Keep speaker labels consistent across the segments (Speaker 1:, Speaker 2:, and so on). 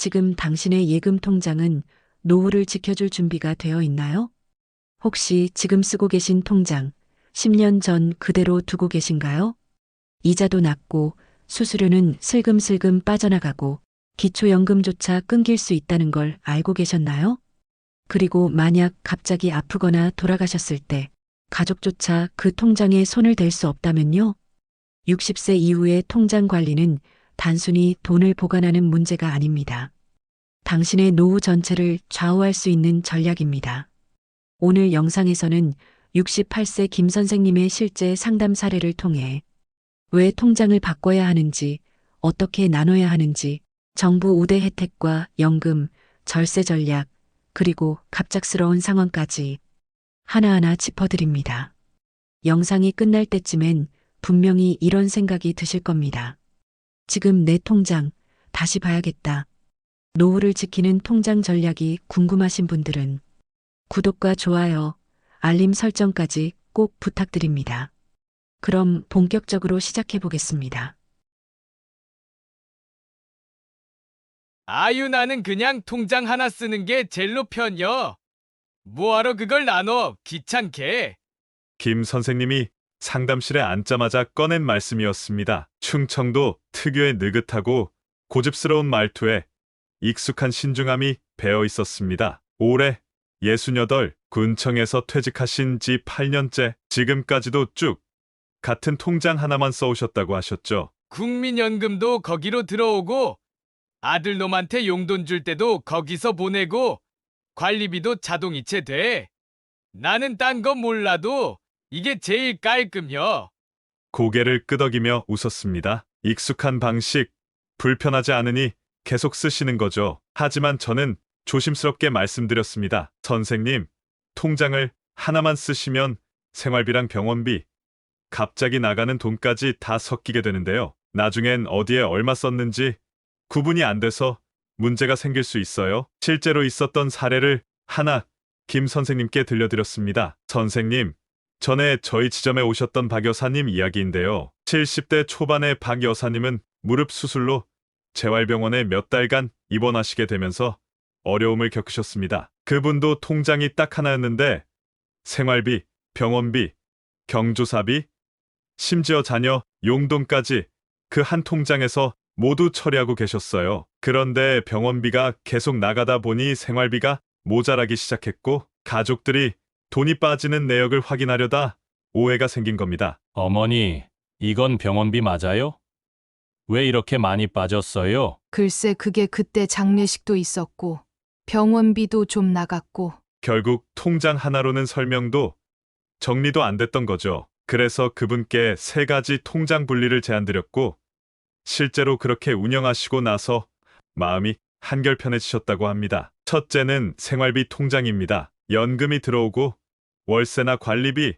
Speaker 1: 지금 당신의 예금 통장은 노후를 지켜줄 준비가 되어 있나요? 혹시 지금 쓰고 계신 통장 10년 전 그대로 두고 계신가요? 이자도 낮고 수수료는 슬금슬금 빠져나가고 기초연금조차 끊길 수 있다는 걸 알고 계셨나요? 그리고 만약 갑자기 아프거나 돌아가셨을 때 가족조차 그 통장에 손을 댈 수 없다면요? 60세 이후의 통장 관리는 단순히 돈을 보관하는 문제가 아닙니다. 당신의 노후 전체를 좌우할 수 있는 전략입니다. 오늘 영상에서는 68세 김 선생님의 실제 상담 사례를 통해 왜 통장을 바꿔야 하는지, 어떻게 나눠야 하는지, 정부 우대 혜택과 연금, 절세 전략, 그리고 갑작스러운 상황까지 하나하나 짚어드립니다. 영상이 끝날 때쯤엔 분명히 이런 생각이 드실 겁니다. 지금 내 통장 다시 봐야겠다. 노후를 지키는 통장 전략이 궁금하신 분들은 구독과 좋아요, 알림 설정까지 꼭 부탁드립니다. 그럼 본격적으로 시작해 보겠습니다.
Speaker 2: 아유 나는 그냥 통장 하나 쓰는 게 젤로 편여. 뭐하러 그걸 나눠 귀찮게.
Speaker 3: 김 선생님이 상담실에 앉자마자 꺼낸 말씀이었습니다. 충청도 특유의 느긋하고 고집스러운 말투에 익숙한 신중함이 배어 있었습니다. 올해 68 군청에서 퇴직하신 지 8년째 지금까지도 쭉 같은 통장 하나만 써오셨다고 하셨죠.
Speaker 2: 국민연금도 거기로 들어오고 아들 놈한테 용돈 줄 때도 거기서 보내고 관리비도 자동이체 돼. 나는 딴 거 몰라도 이게 제일 깔끔혀.
Speaker 3: 고개를 끄덕이며 웃었습니다. 익숙한 방식, 불편하지 않으니 계속 쓰시는 거죠. 하지만 저는 조심스럽게 말씀드렸습니다. 선생님, 통장을 하나만 쓰시면 생활비랑 병원비, 갑자기 나가는 돈까지 다 섞이게 되는데요. 나중엔 어디에 얼마 썼는지 구분이 안 돼서 문제가 생길 수 있어요. 실제로 있었던 사례를 하나 김 선생님께 들려드렸습니다. 선생님, 전에 저희 지점에 오셨던 박 여사님 이야기인데요. 70대 초반의 박 여사님은 무릎 수술로 재활병원에 몇 달간 입원하시게 되면서 어려움을 겪으셨습니다. 그분도 통장이 딱 하나였는데 생활비, 병원비, 경조사비, 심지어 자녀 용돈까지 그 한 통장에서 모두 처리하고 계셨어요. 그런데 병원비가 계속 나가다 보니 생활비가 모자라기 시작했고 가족들이 돈이 빠지는 내역을 확인하려다 오해가 생긴 겁니다.
Speaker 4: 어머니, 이건 병원비 맞아요? 왜 이렇게 많이 빠졌어요?
Speaker 5: 글쎄 그게 그때 장례식도 있었고 병원비도 좀 나갔고
Speaker 3: 결국 통장 하나로는 설명도 정리도 안 됐던 거죠. 그래서 그분께 세 가지 통장 분리를 제안드렸고 실제로 그렇게 운영하시고 나서 마음이 한결 편해지셨다고 합니다. 첫째는 생활비 통장입니다. 연금이 들어오고 월세나 관리비,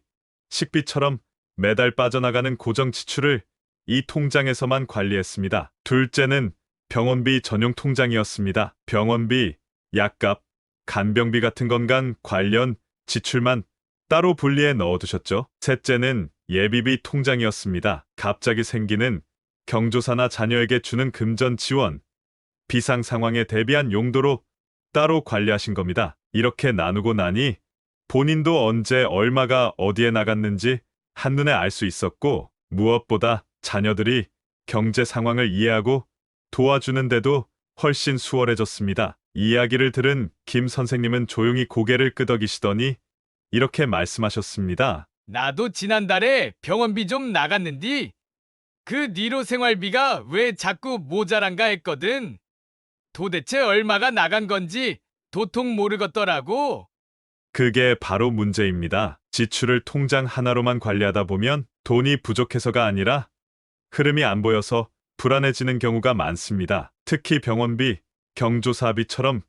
Speaker 3: 식비처럼 매달 빠져나가는 고정 지출을 이 통장에서만 관리했습니다. 둘째는 병원비 전용 통장이었습니다. 병원비, 약값, 간병비 같은 건강 관련 지출만 따로 분리해 넣어두셨죠. 셋째는 예비비 통장이었습니다. 갑자기 생기는 경조사나 자녀에게 주는 금전 지원, 비상 상황에 대비한 용도로 따로 관리하신 겁니다. 이렇게 나누고 나니 본인도 언제 얼마가 어디에 나갔는지 한눈에 알 수 있었고 무엇보다 자녀들이 경제 상황을 이해하고 도와주는데도 훨씬 수월해졌습니다. 이야기를 들은 김 선생님은 조용히 고개를 끄덕이시더니 이렇게 말씀하셨습니다.
Speaker 2: 나도 지난달에 병원비 좀 나갔는디. 그 뒤로 생활비가 왜 자꾸 모자란가 했거든. 도대체 얼마가 나간 건지 도통 모르겠더라고.
Speaker 3: 그게 바로 문제입니다. 지출을 통장 하나로만 관리하다 보면 돈이 부족해서가 아니라 흐름이 안 보여서 불안해지는 경우가 많습니다. 특히 병원비, 경조사비처럼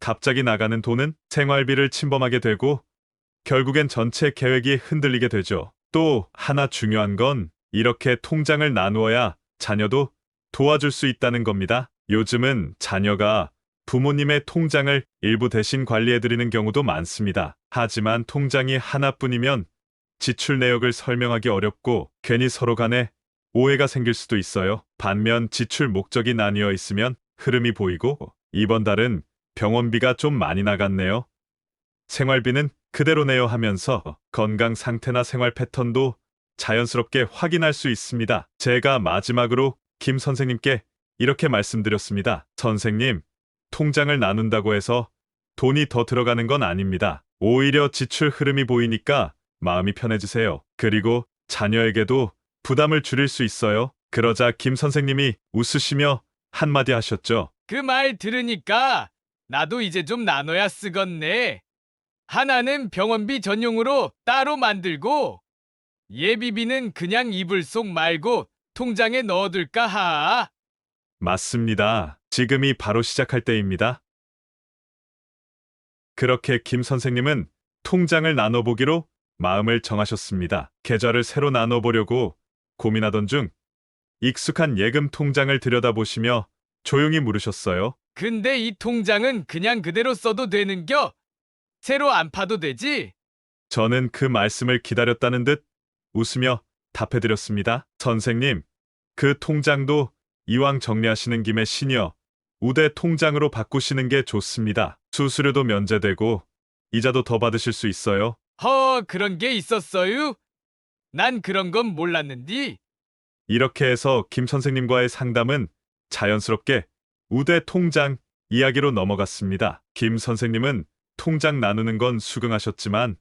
Speaker 3: 갑자기 나가는 돈은 생활비를 침범하게 되고 결국엔 전체 계획이 흔들리게 되죠. 또 하나 중요한 건 이렇게 통장을 나누어야 자녀도 도와줄 수 있다는 겁니다. 요즘은 자녀가 부모님의 통장을 일부 대신 관리해드리는 경우도 많습니다. 하지만 통장이 하나뿐이면 지출 내역을 설명하기 어렵고 괜히 서로 간에 오해가 생길 수도 있어요. 반면 지출 목적이 나뉘어 있으면 흐름이 보이고 이번 달은 병원비가 좀 많이 나갔네요. 생활비는 그대로 내요 하면서 건강 상태나 생활 패턴도 자연스럽게 확인할 수 있습니다. 제가 마지막으로 김 선생님께 이렇게 말씀드렸습니다. 선생님, 통장을 나눈다고 해서 돈이 더 들어가는 건 아닙니다. 오히려 지출 흐름이 보이니까 마음이 편해지세요. 그리고 자녀에게도 부담을 줄일 수 있어요. 그러자 김 선생님이 웃으시며 한마디 하셨죠.
Speaker 2: 그 말 들으니까 나도 이제 좀 나눠야 쓰겄네. 하나는 병원비 전용으로 따로 만들고 예비비는 그냥 이불 속 말고 통장에 넣어둘까 하.
Speaker 3: 맞습니다. 지금이 바로 시작할 때입니다. 그렇게 김 선생님은 통장을 나눠보기로 마음을 정하셨습니다. 계좌를 새로 나눠보려고 고민하던 중 익숙한 예금 통장을 들여다보시며 조용히 물으셨어요.
Speaker 2: 근데 이 통장은 그냥 그대로 써도 되는겨? 새로 안 파도 되지?
Speaker 3: 저는 그 말씀을 기다렸다는 듯 웃으며 답해드렸습니다. 선생님, 그 통장도 이왕 정리하시는 김에 시니어 우대 통장으로 바꾸시는 게 좋습니다. 수수료도 면제되고 이자도 더 받으실 수 있어요.
Speaker 2: 허, 그런 게 있었어요? 난 그런 건 몰랐는디.
Speaker 3: 이렇게 해서 김 선생님과의 상담은 자연스럽게 우대 통장 이야기로 넘어갔습니다. 김 선생님은 통장 나누는 건 수긍하셨지만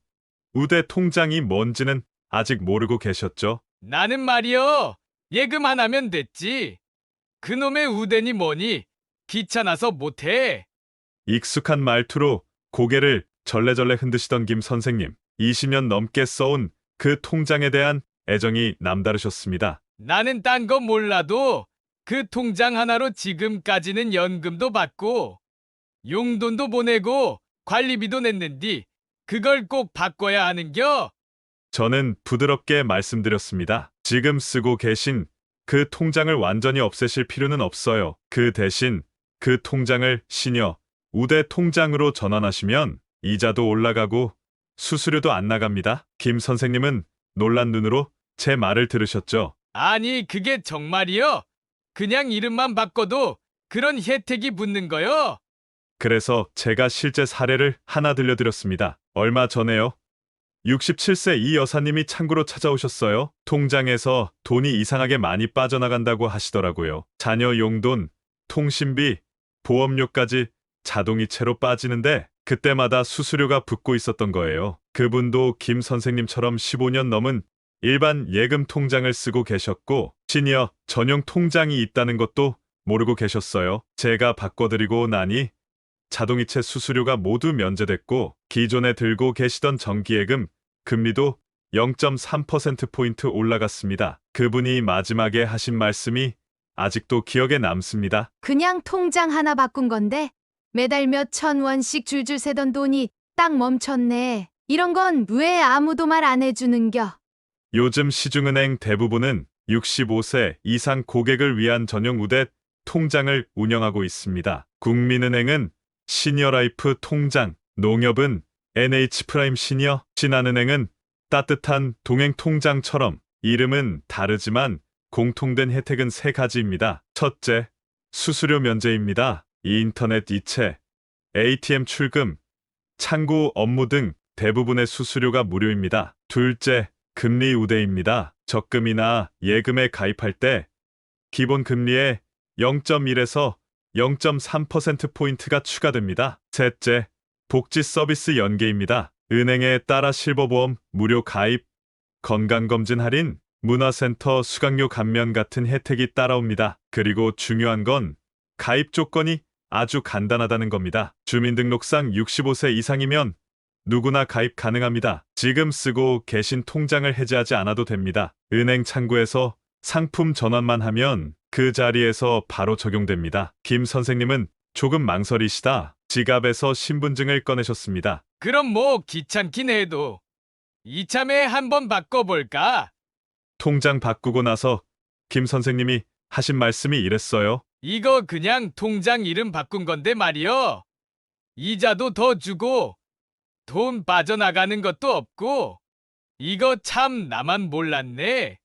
Speaker 3: 우대 통장이 뭔지는 아직 모르고 계셨죠.
Speaker 2: 나는 말이여, 예금 안 하면 됐지. 그놈의 우대니 뭐니, 귀찮아서 못해.
Speaker 3: 익숙한 말투로 고개를 절레절레 흔드시던 김 선생님. 20년 넘게 써온 그 통장에 대한 애정이 남다르셨습니다.
Speaker 2: 나는 딴 거 몰라도 그 통장 하나로 지금까지는 연금도 받고 용돈도 보내고 관리비도 냈는디 그걸 꼭 바꿔야 하는겨?
Speaker 3: 저는 부드럽게 말씀드렸습니다. 지금 쓰고 계신 그 통장을 완전히 없애실 필요는 없어요. 그 대신 그 통장을 시녀 우대 통장으로 전환하시면 이자도 올라가고 수수료도 안 나갑니다. 김 선생님은 놀란 눈으로 제 말을 들으셨죠.
Speaker 2: 아니 그게 정말이여? 그냥 이름만 바꿔도 그런 혜택이 붙는 거요?
Speaker 3: 그래서 제가 실제 사례를 하나 들려드렸습니다. 얼마 전에요. 67세 이 여사님이 창구로 찾아오셨어요. 통장에서 돈이 이상하게 많이 빠져나간다고 하시더라고요. 자녀 용돈, 통신비, 보험료까지 자동이체로 빠지는데 그때마다 수수료가 붙고 있었던 거예요. 그분도 김 선생님처럼 15년 넘은 일반 예금 통장을 쓰고 계셨고 시니어 전용 통장이 있다는 것도 모르고 계셨어요. 제가 바꿔드리고 나니 자동이체 수수료가 모두 면제됐고 기존에 들고 계시던 정기예금 금리도 0.3%포인트 올라갔습니다. 그분이 마지막에 하신 말씀이 아직도 기억에 남습니다.
Speaker 5: 그냥 통장 하나 바꾼 건데 매달 몇 천 원씩 줄줄 세던 돈이 딱 멈췄네. 이런 건 왜 아무도 말 안 해주는겨?
Speaker 3: 요즘 시중은행 대부분은 65세 이상 고객을 위한 전용 우대 통장을 운영하고 있습니다. 국민은행은 시니어라이프 통장, 농협은 NH프라임 시니어, 신한은행은 따뜻한 동행 통장처럼 이름은 다르지만 공통된 혜택은 세 가지입니다. 첫째, 수수료 면제입니다. 인터넷 이체, ATM 출금, 창구 업무 등 대부분의 수수료가 무료입니다. 둘째, 금리 우대입니다. 적금이나 예금에 가입할 때 기본 금리에 0.1에서 0.3%포인트가 추가됩니다. 셋째, 복지 서비스 연계입니다. 은행에 따라 실버보험 무료 가입, 건강검진 할인, 문화센터 수강료 감면 같은 혜택이 따라옵니다. 그리고 중요한 건 가입 조건이 아주 간단하다는 겁니다. 주민등록상 65세 이상이면 누구나 가입 가능합니다. 지금 쓰고 계신 통장을 해지하지 않아도 됩니다. 은행 창구에서 상품 전환만 하면 그 자리에서 바로 적용됩니다. 김 선생님은 조금 망설이시다 지갑에서 신분증을 꺼내셨습니다.
Speaker 2: 그럼 뭐 귀찮긴 해도 이참에 한번 바꿔볼까?
Speaker 3: 통장 바꾸고 나서 김 선생님이 하신 말씀이 이랬어요.
Speaker 2: 이거 그냥 통장 이름 바꾼 건데 말이여. 이자도 더 주고 돈 빠져나가는 것도 없고 이거 참 나만 몰랐네.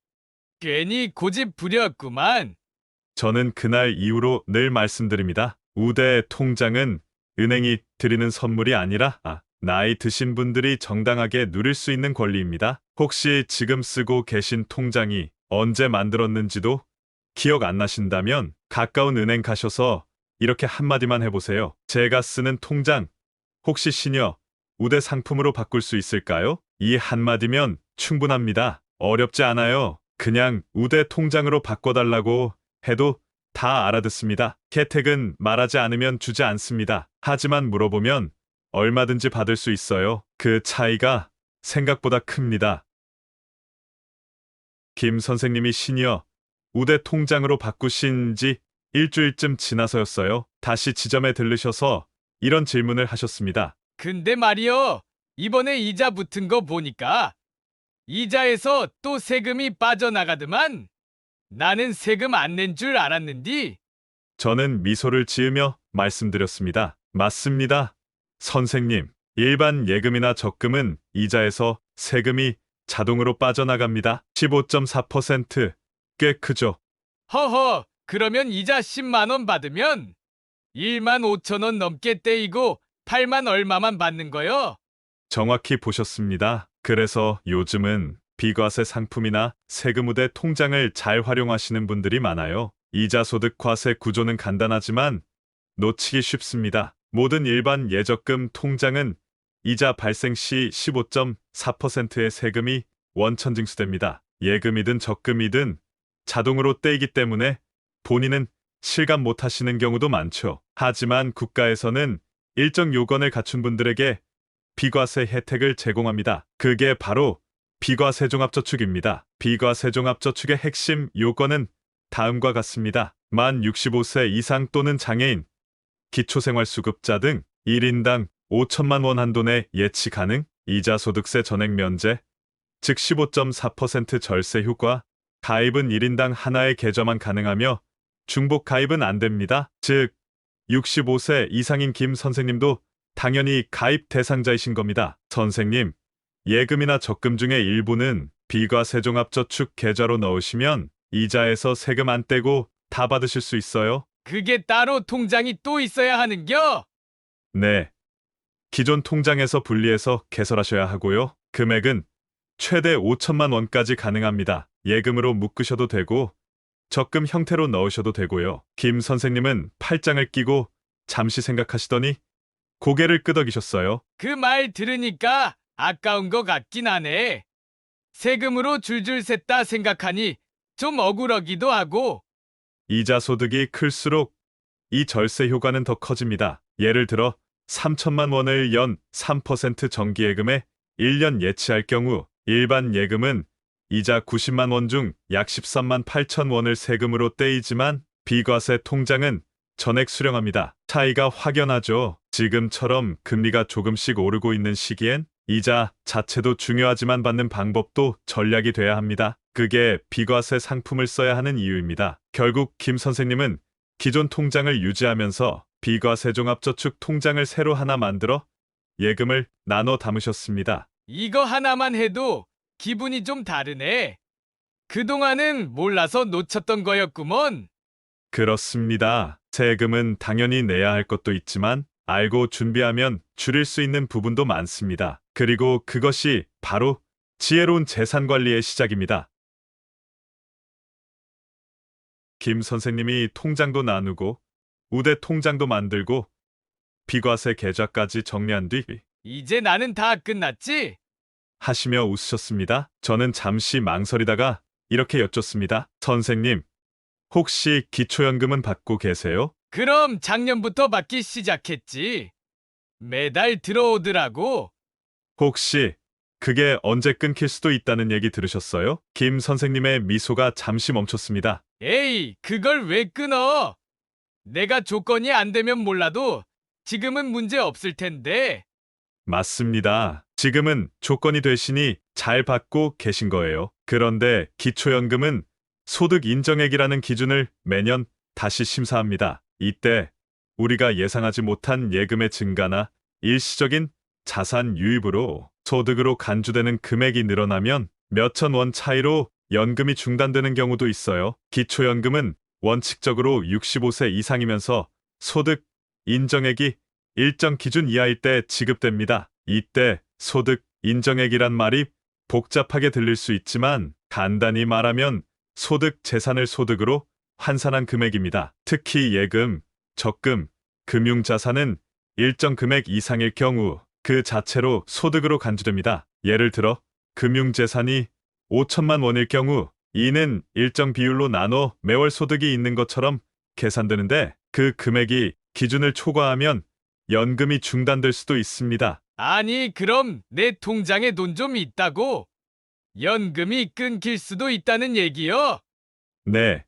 Speaker 2: 괜히 고집 부렸구만.
Speaker 3: 저는 그날 이후로 늘 말씀드립니다. 우대 통장은 은행이 드리는 선물이 아니라 아, 나이 드신 분들이 정당하게 누릴 수 있는 권리입니다. 혹시 지금 쓰고 계신 통장이 언제 만들었는지도 기억 안 나신다면 가까운 은행 가셔서 이렇게 한마디만 해보세요. 제가 쓰는 통장 혹시 시녀 우대 상품으로 바꿀 수 있을까요? 이 한마디면 충분합니다. 어렵지 않아요. 그냥 우대 통장으로 바꿔달라고 해도 다 알아듣습니다. 혜택은 말하지 않으면 주지 않습니다. 하지만 물어보면 얼마든지 받을 수 있어요. 그 차이가 생각보다 큽니다. 김 선생님이 시니어 우대 통장으로 바꾸신 지 일주일쯤 지나서였어요. 다시 지점에 들르셔서 이런 질문을 하셨습니다.
Speaker 2: 근데 말이요. 이번에 이자 붙은 거 보니까 이자에서 또 세금이 빠져나가더만. 나는 세금 안 낸 줄 알았는디.
Speaker 3: 저는 미소를 지으며 말씀드렸습니다. 맞습니다. 선생님, 일반 예금이나 적금은 이자에서 세금이 자동으로 빠져나갑니다. 15.4%. 꽤 크죠.
Speaker 2: 허허, 그러면 이자 10만 원 받으면 1만 5천 원 넘게 떼이고 8만 얼마만 받는 거요?
Speaker 3: 정확히 보셨습니다. 그래서 요즘은 비과세 상품이나 세금 우대 통장을 잘 활용하시는 분들이 많아요. 이자 소득 과세 구조는 간단하지만 놓치기 쉽습니다. 모든 일반 예적금 통장은 이자 발생 시 15.4%의 세금이 원천 징수됩니다. 예금이든 적금이든 자동으로 떼이기 때문에 본인은 실감 못 하시는 경우도 많죠. 하지만 국가에서는 일정 요건을 갖춘 분들에게 비과세 혜택을 제공합니다. 그게 바로 비과세 종합저축입니다. 비과세 종합저축의 핵심 요건은 다음과 같습니다. 만 65세 이상 또는 장애인, 기초생활수급자 등 1인당 5천만 원 한도 내 예치 가능, 이자 소득세 전액 면제, 즉 15.4% 절세 효과, 가입은 1인당 하나의 계좌만 가능하며 중복 가입은 안 됩니다. 즉 65세 이상인 김 선생님도 당연히 가입 대상자이신 겁니다. 선생님, 예금이나 적금 중에 일부는 비과 세 종합저축 계좌로 넣으시면 이자에서 세금 안 떼고 다 받으실 수 있어요.
Speaker 2: 그게 따로 통장이 또 있어야 하는겨?
Speaker 3: 네. 기존 통장에서 분리해서 개설하셔야 하고요. 금액은 최대 5천만 원까지 가능합니다. 예금으로 묶으셔도 되고 적금 형태로 넣으셔도 되고요. 김 선생님은 팔짱을 끼고 잠시 생각하시더니 고개를 끄덕이셨어요.
Speaker 2: 그 말 들으니까 아까운 거 같긴 하네. 세금으로 줄줄 샜다 생각하니 좀 억울하기도 하고.
Speaker 3: 이자 소득이 클수록 이 절세 효과는 더 커집니다. 예를 들어 3천만 원을 연 3% 정기예금에 1년 예치할 경우 일반 예금은 이자 90만 원 중 약 13만 8천 원을 세금으로 떼이지만 비과세 통장은 전액 수령합니다. 차이가 확연하죠. 지금처럼 금리가 조금씩 오르고 있는 시기엔 이자 자체도 중요하지만 받는 방법도 전략이 돼야 합니다. 그게 비과세 상품을 써야 하는 이유입니다. 결국 김 선생님은 기존 통장을 유지하면서 비과세 종합저축 통장을 새로 하나 만들어 예금을 나눠 담으셨습니다.
Speaker 2: 이거 하나만 해도 기분이 좀 다르네. 그동안은 몰라서 놓쳤던 거였구먼.
Speaker 3: 그렇습니다. 세금은 당연히 내야 할 것도 있지만 알고 준비하면 줄일 수 있는 부분도 많습니다. 그리고 그것이 바로 지혜로운 재산 관리의 시작입니다. 김 선생님이 통장도 나누고 우대 통장도 만들고 비과세 계좌까지 정리한 뒤
Speaker 2: 이제 나는 다 끝났지?
Speaker 3: 하시며 웃으셨습니다. 저는 잠시 망설이다가 이렇게 여쭙습니다. 선생님, 혹시 기초연금은 받고 계세요?
Speaker 2: 그럼 작년부터 받기 시작했지. 매달 들어오더라고.
Speaker 3: 혹시 그게 언제 끊길 수도 있다는 얘기 들으셨어요? 김 선생님의 미소가 잠시 멈췄습니다.
Speaker 2: 에이, 그걸 왜 끊어? 내가 조건이 안 되면 몰라도 지금은 문제 없을 텐데.
Speaker 3: 맞습니다. 지금은 조건이 되시니 잘 받고 계신 거예요. 그런데 기초연금은 소득 인정액이라는 기준을 매년 다시 심사합니다. 이때 우리가 예상하지 못한 예금의 증가나 일시적인 자산 유입으로 소득으로 간주되는 금액이 늘어나면 몇천 원 차이로 연금이 중단되는 경우도 있어요. 기초연금은 원칙적으로 65세 이상이면서 소득 인정액이 일정 기준 이하일 때 지급됩니다. 이때 소득 인정액이란 말이 복잡하게 들릴 수 있지만 간단히 말하면 소득 재산을 소득으로 환산한 금액입니다. 특히 예금, 적금, 금융자산은 일정 금액 이상일 경우 그 자체로 소득으로 간주됩니다. 예를 들어 금융재산이 5천만 원일 경우 이는 일정 비율로 나눠 매월 소득이 있는 것처럼 계산되는데 그 금액이 기준을 초과하면 연금이 중단될 수도 있습니다.
Speaker 2: 아니, 그럼 내 통장에 돈 좀 있다고? 연금이 끊길 수도 있다는 얘기요?
Speaker 3: 네.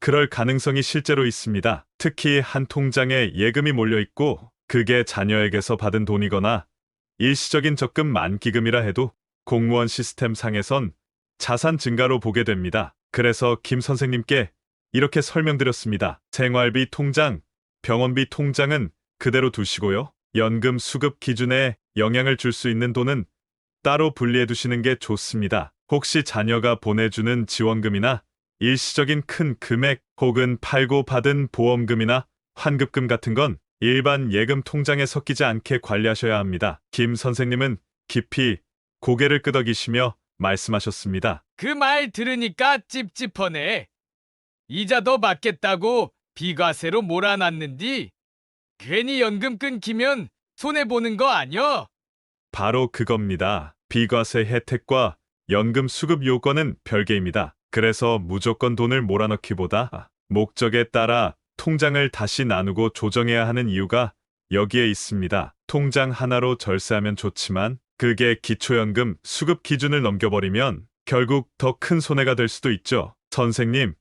Speaker 3: 그럴 가능성이 실제로 있습니다. 특히 한 통장에 예금이 몰려 있고 그게 자녀에게서 받은 돈이거나 일시적인 적금 만기금이라 해도 공무원 시스템 상에선 자산 증가로 보게 됩니다. 그래서 김 선생님께 이렇게 설명드렸습니다. 생활비 통장, 병원비 통장은 그대로 두시고요. 연금 수급 기준에 영향을 줄 수 있는 돈은 따로 분리해 두시는 게 좋습니다. 혹시 자녀가 보내주는 지원금이나 일시적인 큰 금액 혹은 팔고 받은 보험금이나 환급금 같은 건 일반 예금 통장에 섞이지 않게 관리하셔야 합니다. 김 선생님은 깊이 고개를 끄덕이시며 말씀하셨습니다.
Speaker 2: 그 말 들으니까 찝찝하네. 이자 더 받겠다고 비과세로 몰아놨는디 괜히 연금 끊기면 손해보는 거 아니여?
Speaker 3: 바로 그겁니다. 비과세 혜택과 연금 수급 요건은 별개입니다. 그래서 무조건 돈을 몰아넣기보다 목적에 따라 통장을 다시 나누고 조정해야 하는 이유가 여기에 있습니다. 통장 하나로 절세하면 좋지만 그게 기초연금 수급 기준을 넘겨버리면 결국 더 큰 손해가 될 수도 있죠. 선생님,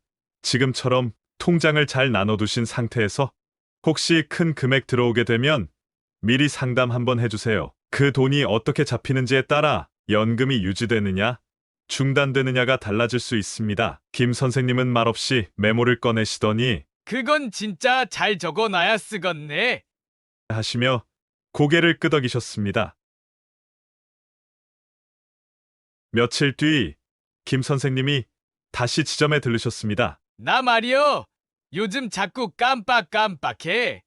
Speaker 3: 지금처럼 통장을 잘 나눠두신 상태에서 혹시 큰 금액 들어오게 되면 미리 상담 한번 해주세요. 그 돈이 어떻게 잡히는지에 따라 연금이 유지되느냐, 중단되느냐가 달라질 수 있습니다. 김 선생님은 말없이 메모를 꺼내시더니
Speaker 2: 그건 진짜 잘 적어놔야 쓰겄네.
Speaker 3: 하시며 고개를 끄덕이셨습니다. 며칠 뒤 김 선생님이 다시 지점에 들르셨습니다.
Speaker 2: 나 말이여. 요즘 자꾸 깜빡깜빡해.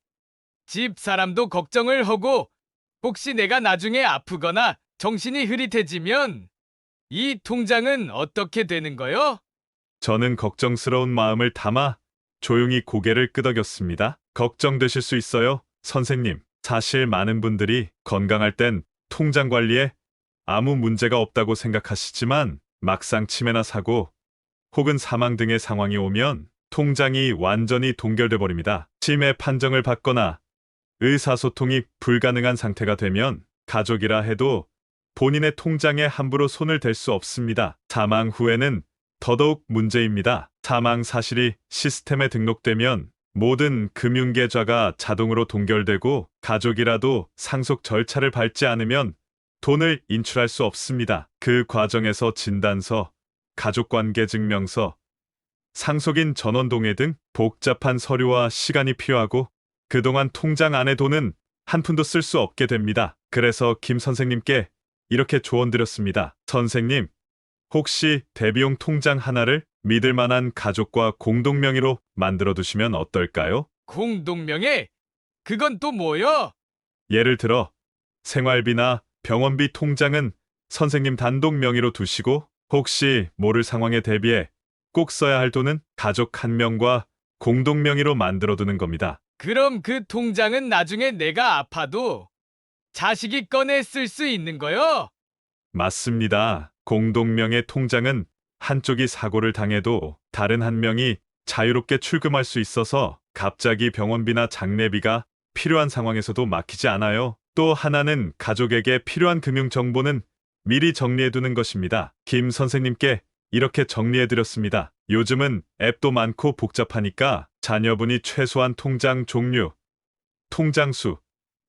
Speaker 2: 집 사람도 걱정을 하고 혹시 내가 나중에 아프거나 정신이 흐릿해지면 이 통장은 어떻게 되는 거요?
Speaker 3: 저는 걱정스러운 마음을 담아 조용히 고개를 끄덕였습니다. 걱정되실 수 있어요, 선생님. 사실 많은 분들이 건강할 땐 통장 관리에 아무 문제가 없다고 생각하시지만 막상 치매나 사고 혹은 사망 등의 상황이 오면 통장이 완전히 동결돼 버립니다. 치매 판정을 받거나 의사소통이 불가능한 상태가 되면 가족이라 해도 본인의 통장에 함부로 손을 댈 수 없습니다. 사망 후에는 더더욱 문제입니다. 사망 사실이 시스템에 등록되면 모든 금융계좌가 자동으로 동결되고 가족이라도 상속 절차를 밟지 않으면 돈을 인출할 수 없습니다. 그 과정에서 진단서, 가족관계 증명서, 상속인 전원 동의 등 복잡한 서류와 시간이 필요하고 그동안 통장 안에 돈은 한 푼도 쓸 수 없게 됩니다. 그래서 김 선생님께 이렇게 조언드렸습니다. 선생님, 혹시 대비용 통장 하나를 믿을 만한 가족과 공동 명의로 만들어 두시면 어떨까요?
Speaker 2: 공동명예? 그건 또 뭐요?
Speaker 3: 예를 들어 생활비나 병원비 통장은 선생님 단독 명의로 두시고 혹시 모를 상황에 대비해 꼭 써야 할 돈은 가족 한 명과 공동 명의로 만들어 두는 겁니다.
Speaker 2: 그럼 그 통장은 나중에 내가 아파도 자식이 꺼내 쓸 수 있는 거요?
Speaker 3: 맞습니다. 공동명의 통장은 한쪽이 사고를 당해도 다른 한 명이 자유롭게 출금할 수 있어서 갑자기 병원비나 장례비가 필요한 상황에서도 막히지 않아요. 또 하나는 가족에게 필요한 금융 정보는 미리 정리해 두는 것입니다. 김 선생님께 이렇게 정리해 드렸습니다. 요즘은 앱도 많고 복잡하니까 자녀분이 최소한 통장 종류, 통장 수,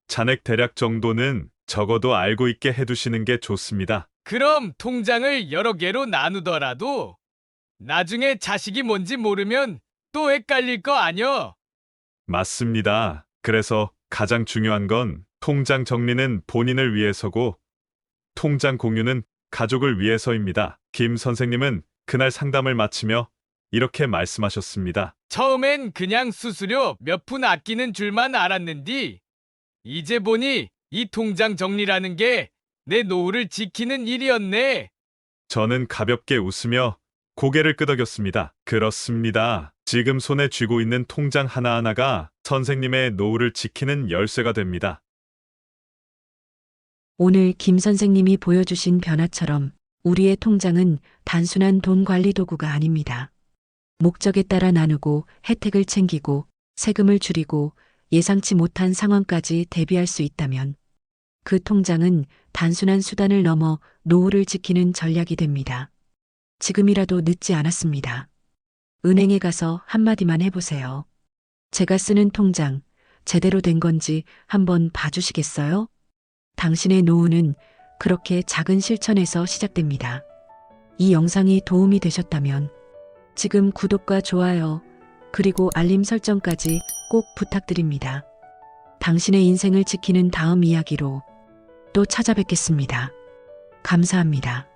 Speaker 3: 잔액 대략 정도는 적어도 알고 있게 해두시는 게 좋습니다.
Speaker 2: 그럼 통장을 여러 개로 나누더라도 나중에 자식이 뭔지 모르면 또 헷갈릴 거 아니여?
Speaker 3: 맞습니다. 그래서 가장 중요한 건 통장 정리는 본인을 위해서고 통장 공유는 가족을 위해서입니다. 김 선생님은 그날 상담을 마치며 이렇게 말씀하셨습니다.
Speaker 2: 처음엔 그냥 수수료 몇 푼 아끼는 줄만 알았는디 이제 보니 이 통장 정리라는 게 내 노후를 지키는 일이었네.
Speaker 3: 저는 가볍게 웃으며 고개를 끄덕였습니다. 그렇습니다. 지금 손에 쥐고 있는 통장 하나하나가 선생님의 노후를 지키는 열쇠가 됩니다.
Speaker 1: 오늘 김 선생님이 보여주신 변화처럼 우리의 통장은 단순한 돈 관리 도구가 아닙니다. 목적에 따라 나누고 혜택을 챙기고 세금을 줄이고 예상치 못한 상황까지 대비할 수 있다면 그 통장은 단순한 수단을 넘어 노후를 지키는 전략이 됩니다. 지금이라도 늦지 않았습니다. 은행에 가서 한마디만 해보세요. 제가 쓰는 통장 제대로 된 건지 한번 봐주시겠어요? 당신의 노후는 그렇게 작은 실천에서 시작됩니다. 이 영상이 도움이 되셨다면 지금 구독과 좋아요, 그리고 알림 설정까지 꼭 부탁드립니다. 당신의 인생을 지키는 다음 이야기로 또 찾아뵙겠습니다. 감사합니다.